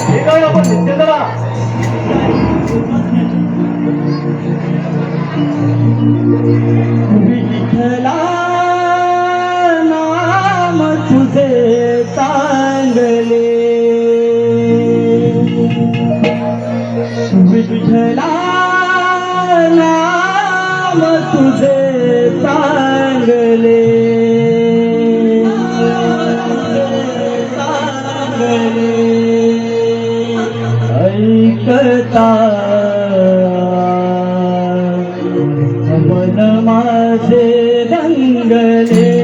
हे काय आपण नित्य करा विठ्ठला नाम तुझे चांगले विठ्ठला नाम तुझे चांगले चांगले ऐकता मन माझे रंगले.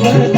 Thank you.